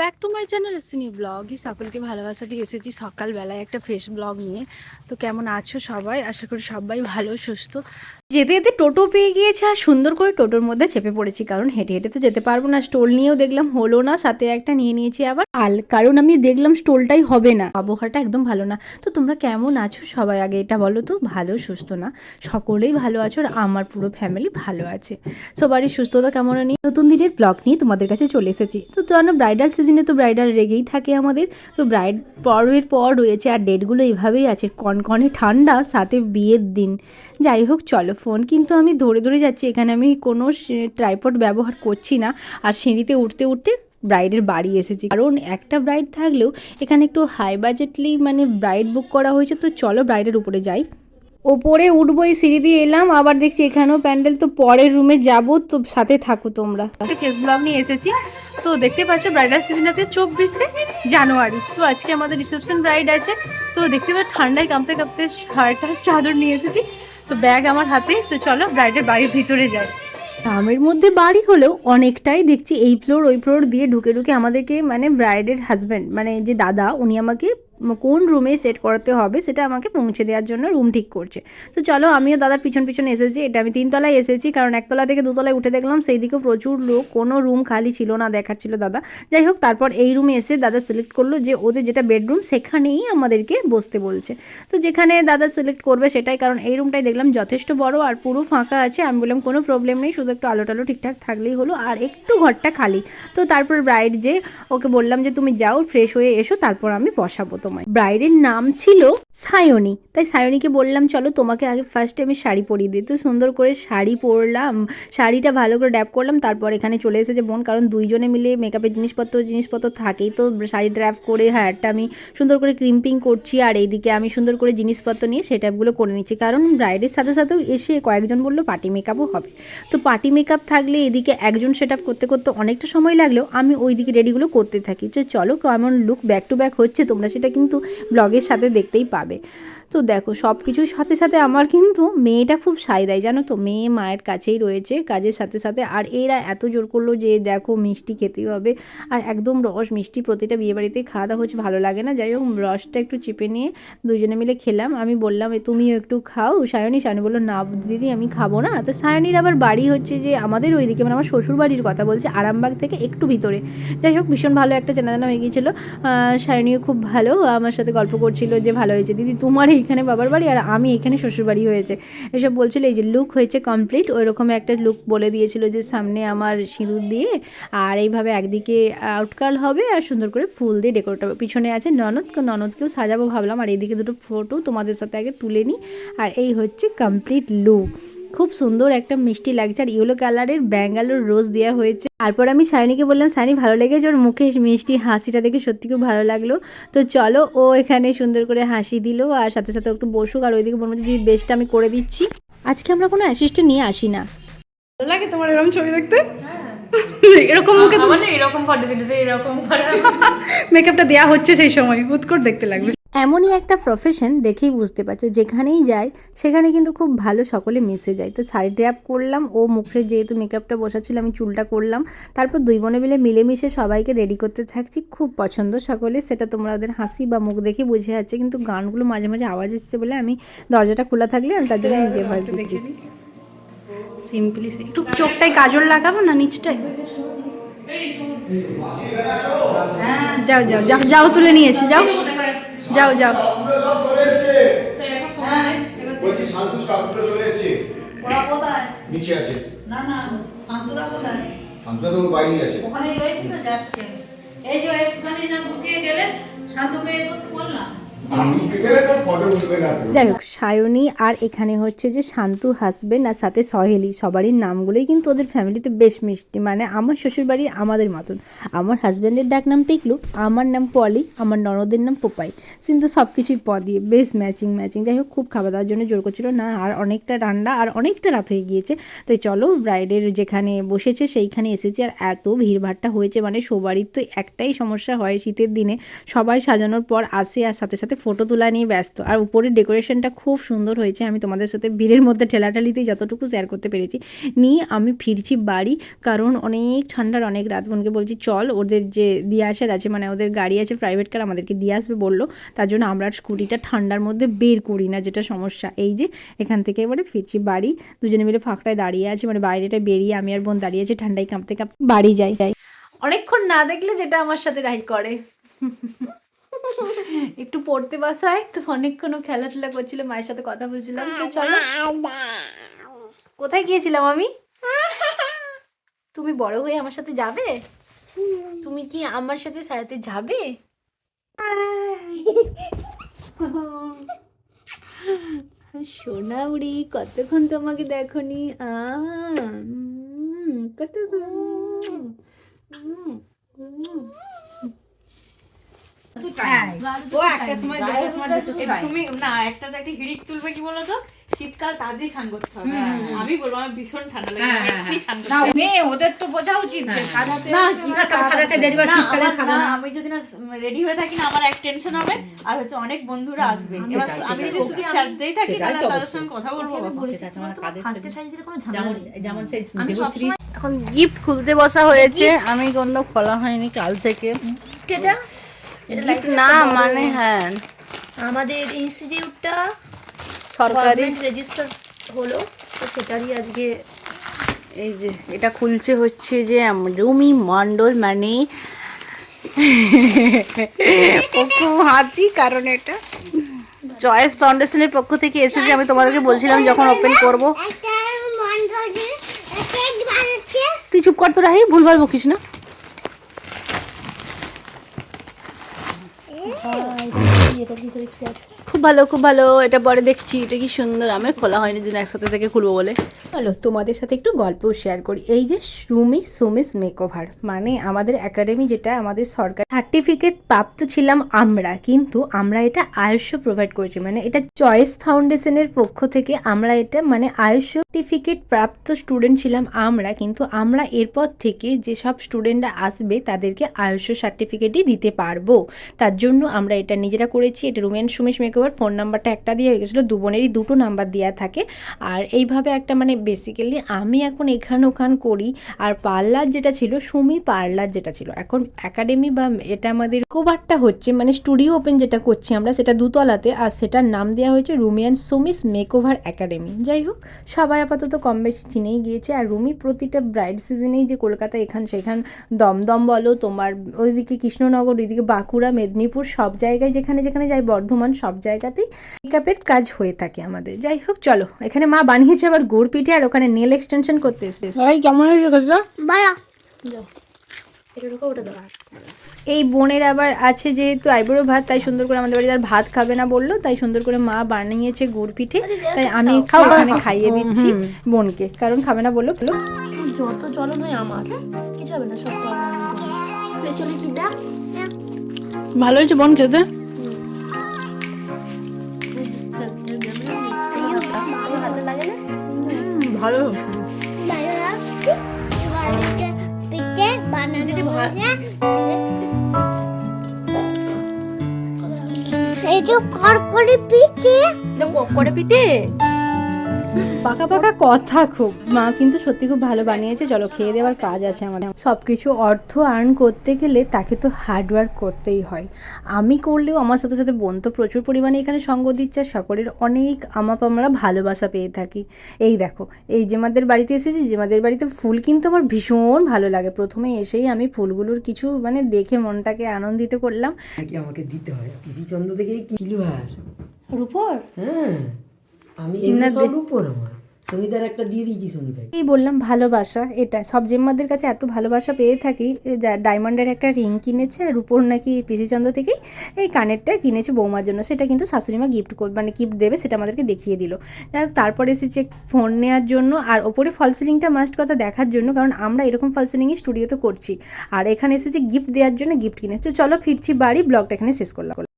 Back to my channel এসিনি ব্লগই সকলকে ভালোবাসা দিয়ে এসেছি সকালবেলায় একটা ফ্রেশ ব্লগ নিয়ে। তো কেমন আছো সবাই? আশা করি সবাই ভালো, সুস্থ। যেতে যেতে টোটো পেয়ে গিয়েছে আর সুন্দর করে টোটোর মধ্যে চেপে পড়েছি। কারণ হেঁটে হেঁটে তো যেতে পারব না। স্টোল নিয়েও দেখলাম হলো না, সাথে একটা নিয়ে নিয়েছি আবার। আল কারণ আমি দেখলাম স্টোলটাই হবে না। আবহাওয়াটা একদম ভালো না। তো তোমরা কেমন আছো সবাই আগে এটা বলো তো? ভালো, সুস্থ না? সকলেই ভালো আছো আর আমার পুরো ফ্যামিলি ভালো আছে। সবারই সুস্থতা কেমন নিয়ে নতুন দিনের ব্লগ নিয়ে তোমাদের কাছে চলে এসেছি। তো জানো ব্রাইডাল সিজনে তো ব্রাইডাল রেগেই থাকে আমাদের। তো ব্রাইড পরের পর রয়েছে আর ডেটগুলো এভাবেই আছে। কনকনে ঠান্ডা, সাথে বিয়ের দিন। যাই হোক, চলো। ফোন কিন্তু আমি ধরে ধরে যাচ্ছি। এখানে আমি কোনো ট্রাইপড ব্যবহার করছি না। আর সিঁড়িতে উঠতে উঠতে ব্রাইডের বাড়ি এসেছি। কারণ একটা ব্রাইড থাকলেও এখানে একটু হাই বাজেটলি মানে ব্রাইড বুক করা হয়েছে। তো চলো ব্রাইডের উপরে যাই। ওপরে উঠবো, এই সিঁড়ি দিয়ে এলাম। আবার দেখছি এখানেও প্যান্ডেল। তো পরের রুমে যাব। তো সাথে থাকো তোমরা। ফেস ব্লগ নিয়ে এসেছি। তো দেখতে পাচ্ছ ব্রাইডাল সিজন আছে চব্বিশে জানুয়ারি। তো আজকে আমাদের রিসেপশন ব্রাইড আছে। তো দেখতে পাচ্ছ ঠান্ডায় কাঁপতে কাঁপতে শার্টার চাদর নিয়ে এসেছি। তো ব্যাগ আমার হাতে, তো চলো ব্রাইডের বাড়ির ভিতরে যাই। গ্রামের মধ্যে বাড়ি হলেও অনেকটাই দেখছি এই ফ্লোর ওই ফ্লোর দিয়ে ঢুকে ঢুকে আমাদেরকে মানে ব্রাইডের হাজব্যান্ড মানে যে দাদা, উনি আমাকে কোন রুমে সেট করাতে হবে সেটা আমাকে পৌঁছে দেওয়ার জন্য রুম ঠিক করছে। তো চলো, আমিও দাদার পিছন পিছন এসেছি। এটা আমি তিনতলায় এসেছি, কারণ একতলা থেকে দুতলায় উঠে দেখলাম সেই দিকেও প্রচুর লোক, কোনো রুম খালি ছিল না দেখাচ্ছিল দাদা। যাই হোক, তারপর এই রুমে এসে দাদা সিলেক্ট করল যে ওদের যেটা বেডরুম সেখানেই আমাদেরকে বসতে বলছে। তো যেখানে দাদা সিলেক্ট করবে সেটাই, কারণ এই রুমটাই দেখলাম যথেষ্ট বড় আর পুরো ফাঁকা আছে। আমি বললাম, কোনো প্রবলেম নেই, শুধু একটু আলো টালো ঠিকঠাক থাকলেই হলো, আর একটু ঘরটা খালি। তো তারপর ব্রাইড যে, ওকে বললাম যে, তুমি যাও ফ্রেশ হয়ে এসো, তারপর আমি বসাবো তোমায়। ব্রাইডের নাম ছিল সায়নী। তাই সায়নীকে বললাম, চলো তোমাকে আগে ফার্স্টে আমি শাড়ি পরিয়ে দিই। তো সুন্দর করে শাড়ি পরলাম, শাড়িটা ভালো করে ড্যাপ করলাম, তারপর এখানে চলে এসেছে বোন, কারণ দুইজনে মিলে মেকআপের জিনিসপত্র জিনিসপত্র থাকেই। তো শাড়ি ড্র্যাপ করে হেয়ারটা আমি সুন্দর করে ক্রিম্পিং করছি, আর এইদিকে আমি সুন্দর করে জিনিসপত্র নিয়ে সেটআপগুলো করে নিচ্ছি। কারণ ব্রাইডের সাথে সাথেও এসে কয়েকজন বলল পার্টি মেকআপও হবে। তো পার্টি মেকআপ থাকলে এদিকে একজন সেট করতে করতে অনেকটা সময় লাগলেও আমি ওই দিকে রেডিগুলো করতে থাকি। তো চলো কেমন লুক ব্যাক টু ব্যাক হচ্ছে, তোমরা সেটা কিন্তু ব্লগের সাথে দেখতেই পাবে। খাবে তো দেখো সব কিছুর সাথে সাথে আমার কিন্তু মেয়েটা খুব সাই দেয় জানো তো? মেয়ে মায়ের কাছেই রয়েছে কাজের সাথে সাথে। আর এরা এত জোর করল যে দেখো মিষ্টি খেতেই হবে। আর একদম রস মিষ্টি প্রতিটা বিয়েবাড়িতেই খাওয়া দাওয়া হচ্ছে ভালো লাগে না? যাই হোক রসটা একটু চিপে নিয়ে দুজনে মিলে খেলাম। আমি বললাম "এ, তুমিও একটু খাও। সায়নী সায়নী বলল না দিদি আমি খাব না। তো সায়নীর আবার বাড়ি হচ্ছে যে আমাদের ওইদিকে মানে আমার শ্বশুর বাড়ির কথা বলছে আরামবাগ থেকে একটু ভিতরে। যাই হোক ভীষণ ভালো একটা চেনা জানা হয়ে গিয়েছিল। সায়নীও খুব ভালো। আমার সাথে গল্প করছিল যে ভালো হয়েছে দিদি তোমার এইখানে বাবার বাড়ি আর আমি এখানে শ্বশুরবাড়ি হয়েছে। এসব বলছিল, এই যে লুক হয়েছে কমপ্লিট ওইরকম একটা লুক বলে দিয়েছিল যে, সামনে আমার সিঁদুর দিয়ে আর এইভাবে একদিকে আউটকাল হবে আর সুন্দর করে ফুল দিয়ে ডেকোরেট হবে। পিছনে আছে ননদ ননদকেও সাজাবো ভাবলাম। আর এইদিকে দুটো ফটো তোমাদের সাথে আগে তুলে নিই। আর এই হচ্ছে কমপ্লিট লুক খুব সুন্দর একটা মিষ্টি লাগছে আর ইয়েলো কালারের ব্যাঙ্গালোর রোজ দেওয়া হয়েছে। তারপর আমি সায়নীকে বললাম সায়নী ভালো লেগেছে ওর মুখে মিষ্টি হাসিটা দেখে? সত্যি খুব ভালো লাগল। তো চলো ও এখানে সুন্দর করে হাসি দিল আর সাথে সাথে একটু বসুক আর ওইদিকে বলব যে বেস্টটা আমি করে দিচ্ছি। আজকে আমরা কোনো অ্যাসিস্ট্যান্ট নিয়ে আসি না। ভালো লাগে তোমার এরকম ছবি দেখতে? এরকম মুখে আমার না এরকম ফটো ছিল এরকম মেকআপটা দেওয়া হচ্ছে সেই সময় উৎকট দেখতে লাগবে। এমনই একটা প্রফেশন দেখেই বুঝতে পারছ যেখানেই যাই সেখানে কিন্তু খুব ভালো সকলে মিশে যায়। তো শাড়ি ড্র্যাপ করলাম ও মুখে যেহেতু মেকআপটা বসাচ্ছিল আমি চুলটা করলাম। তারপর দুই বোনে মিলে মিলেমিশে সবাইকে রেডি করতে থাকছি খুব পছন্দ সকলে। সেটা তোমরা ওদের হাসি বা মুখ দেখে বুঝে যাচ্ছে কিন্তু গানগুলো মাঝে মাঝে আওয়াজ এসছে বলে আমি দরজাটা খোলা থাকলে আমি তার জন্য নিজে ভয়েস দেখি সিম্পলি একটু চোখটায় কাজল লাগাবো না নিচটায়? যাও যাও যাও যাও তুলে নিয়েছি যাও। যাও যাও। বলছি শান্তু শান্তুরা চলে এসছে। ওরা কোথায়? নিচে আছে। না না শান্তুরা কোথায়? শান্তুরা তো বাইরে আছে। ওখানে রয়েছে তো যাচ্ছে। এই যে একটুখানি না গুছিয়ে গেলে শান্তকে একটু বললাম। যাই হোক, সায়নী আর এখানে হচ্ছে যে শান্তু হাসবেন্ড আর সাথে সহেলি, সবারই নামগুলোই কিন্তু ওদের ফ্যামিলিতে বেশ মিষ্টি। মানে আমার শ্বশুরবাড়ির আমাদের মতন। আমার হাজব্যান্ডের ডাক নাম পিকলু আমার নাম পলি, আমার ননদের নাম পোপাই। কিন্তু সব কিছুই প দিয়ে বেশ ম্যাচিং ম্যাচিং যাই হোক, খুব খাওয়া দাওয়ার জন্য জোর করছিল না, আর অনেকটা রান্না আর অনেকটা রাত হয়ে গিয়েছে। তো চলো ব্রাইডের যেখানে বসেছে সেইখানে এসেছে। আর এত ভিড়ভাড়টা হয়েছে মানে সবারই তো একটাই সমস্যা হয় শীতের দিনে। সবাই সাজানোর পর আসে, আর সাথে সাথে ফটো তোলা নিয়ে ব্যস্ত। আর উপরের ডেকোরেশনটা খুব সুন্দর হয়েছে। আমি তোমাদের সাথে ভিড়ের মধ্যে ঠেলাঠালিতেই যতটুকু শেয়ার করতে পেরেছি। নিয়ে আমি ফিরছি বাড়ি, কারণ অনেক ঠান্ডার অনেক রাত। বোনকে বলছি, চল, ওদের যে দিয়ে আসার আছে মানে ওদের গাড়ি আছে প্রাইভেট কার আমাদেরকে দিয়ে আসবে, বলল। তার জন্য আমরা স্কুটিটা ঠান্ডার মধ্যে বের করি না, যেটা সমস্যা। এই যে, এখান থেকে এবারে ফিরছি বাড়ি। দুজনে মিলে ফাঁকটায় দাঁড়িয়ে আছে মানে বাইরেটা বেরিয়ে আমি আর বোন দাঁড়িয়ে আছি, ঠান্ডায় কাঁপতে কাঁপতে বাড়ি যাই। যাই অনেকক্ষণ না দেখলে যেটা আমার সাথে রাই করে। একটু পড়তে বসায় তো অনেকক্ষণও খেলাধুলা করছিল, মায়ের সাথে কথা বলছিলাম, তো চলো। কোথায় গিয়েছিলাম আমি? তুমি বড় হয়ে আমার সাথে যাবে? তুমি কি আমার সাথে সাথে যাবে? সোনা উড়ি কতক্ষণ তোমাকে দেখনি? আ কতক্ষণ? ও একটা সময় দুটোর সময় তুমি না একটা একটা হিড়িক তুলবে কি বলো তো শীতকাল তাড়াতাড়ি স্নান করতে হবে। আমি বলব আমার ভীষণ ঠান্ডা লাগে আমি এক্ষুনি স্নান না করতে মেয়ে ওদের তো বোঝা উচিত যে সাজাতে না, কি না, দেরি বা শীতকালে আমার- আমি যদি না রেডি হয়ে থাকি না আমার এক টেনশন হবে। আর হচ্ছে অনেক বন্ধুরা আসবে। এবার আমি যদি শুধু সাজতেই থাকি তাহলে তাদের সঙ্গে কথা বলব ফার্স্টে শাড়ি দিলে কোনো ঝামেলা যেমন নেই। যেমন সেই দেবশ্রী- এখন গিফট খুলতে বসা হয়েছে। আমি কোনো খোলা হয়নি কাল থেকে। না মানে হ্যাঁ। আমাদের ইনস্টিটিউটটা সরকারি। রেজিস্টার হলো তো সেটারই আজকে এই যে এটা খুলছে হচ্ছে যে রুমি মণ্ডল মানে ও খুব হাসি কারণ এটা। চয়েস ফাউন্ডেশনের পক্ষ থেকে এসেছে আমি তোমাদেরকে বলছিলাম যখন ওপেন করব। তুই চুপ কর তো রাহি ভুলভাল বকিস না। খুব ভালো খুব ভালো। এটা পরে দেখছি, এটা কি সুন্দর। আমার খোলা হয়নি জন্য একসাথে থেকে খুলবো বলে। চলো তোমাদের সাথে একটু গল্পও শেয়ার করি। এই যে সুমি সুমিস মেকওভার মানে আমাদের একাডেমি যেটা, আমাদের সরকার সার্টিফিকেট প্রাপ্ত ছিলাম আমরা, কিন্তু আমরা এটা আয়ুষ প্রোভাইড করেছি। মানে এটা চয়েস ফাউন্ডেশনের পক্ষ থেকে আমরা এটা মানে আয়ুষ সার্টিফিকেট প্রাপ্ত স্টুডেন্ট ছিলাম আমরা, কিন্তু আমরা এরপর থেকে যেসব স্টুডেন্টরা আসবে, তাদেরকে আয়ুষ সার্টিফিকেটই দিতে পারব। তার জন্য আমরা এটা নিজেরা করেছি। এটা রুমেন সুমেশ মেকওভার ফোন নাম্বারটা একটা দিয়ে হয়ে গেছিল দু বোনেরই দুটো নাম্বার দেওয়া থাকে। আর এইভাবে একটা মানে বেসিক্যালি আমি এখন এখান ওখান করি। আর পার্লার যেটা ছিল, সুমি পার্লার যেটা ছিল। এখন একাডেমি বা এটা আমাদের কোভারটা হচ্ছে মানে স্টুডিও ওপেন যেটা করছি আমরা, সেটা দুতলাতে। আর সেটার নাম দেওয়া হয়েছে রুমি রুমিয়ান সুমিস মেকওভার একাডেমি যাই হোক, সবাই আপাতত কম বেশি চিনেই গিয়েছে। আর রুমি প্রতিটা ব্রাইড সিজনেই যে কলকাতা এখান সেখান দমদম বলো, তোমার ওইদিকে কৃষ্ণনগর, ওইদিকে বাঁকুড়া, মেদিনীপুর, সব জায়গায় যেখানে যেখানে যাই, বর্ধমান সব জায়গাতেই মেকআপের কাজ হয়ে থাকে আমাদের। যাই হোক, চলো, এখানে মা বানিয়েছে আবার গুড় আর ওখানে নেল এক্সটেনশন করতে এসেছে সবাই কেমন হয়েছে কাজটা ঢোকা এই বোনের আবার আছে যেহেতু আইবুড়ো ভাত তাই সুন্দর করে আমাদের বাড়িতে আর ভাত খাবে না বলল তাই সুন্দর করে মা বানিয়েছে গুড় পিঠে। তাই আমি খাও ওখানে খাইয়ে দিচ্ছি বোনকে। কারণ খাবে না বলল যত জ্বলন হয় আমার কিছু হবে না সব ভালো হয়েছে বোন খেতে? লাগে না? ভালো। এই যে কড়কড়ি পিঠে। করে পিঠে? পাকা পাকা কথা খুব। মা কিন্তু সত্যি খুব ভালো বানিয়েছে। চলো খেয়ে দেওয়ার কাজ আছে আমাদের। সব কিছু অর্থ আর্ন করতে গেলে তাকে তো হার্ডওয়ার্ক করতেই হয়। আমি করলেও আমার সাথে সাথে বোন তো প্রচুর পরিমাণে এখানে সঙ্গ দিচ্ছে। আর সকলের অনেক আমাপ আমরা ভালোবাসা পেয়ে থাকি। এই দেখো এই জেমাদের বাড়িতে এসেছি জেমাদের বাড়িতে ফুল কিন্তু আমার ভীষণ ভালো লাগে। প্রথমে এসেই আমি ফুলগুলোর কিছু মানে দেখে মনটাকে আনন্দিত করলাম। আমাকে দিতে হয়? পিসি চন্দ্র থেকে কিলো আর রূপর? হ্যাঁ। আমি সব উপর আমার। সঙ্গীতার একটা দিয়ে দিয়েছি সঙ্গীতাকে এই বললাম ভালোবাসা এটা সব জেম্মাদের কাছে এত ভালোবাসা পেয়ে থাকি ডায়মন্ডের একটা রিং কিনেছে আর উপর নাকি পিসিচন্দ্র থেকেই এই কানেরটা কিনেছে বৌমার জন্য। সেটা কিন্তু শাশুড়িমা গিফট কর মানে গিফট দেবে সেটা আমাদেরকে দেখিয়ে দিল। যাই হোক তারপরে এসেছে ফোন নেওয়ার জন্য আর ওপরে ফল সিলিংটা মাস্ট কথা দেখার জন্য কারণ আমরা এরকম ফল সিলিংই স্টুডিওতে করছি। আর এখানে এসেছে গিফট দেওয়ার জন্য গিফট কিনেছে। চলো ফিরছি বাড়ি ব্লগটা এখানে শেষ করলাম।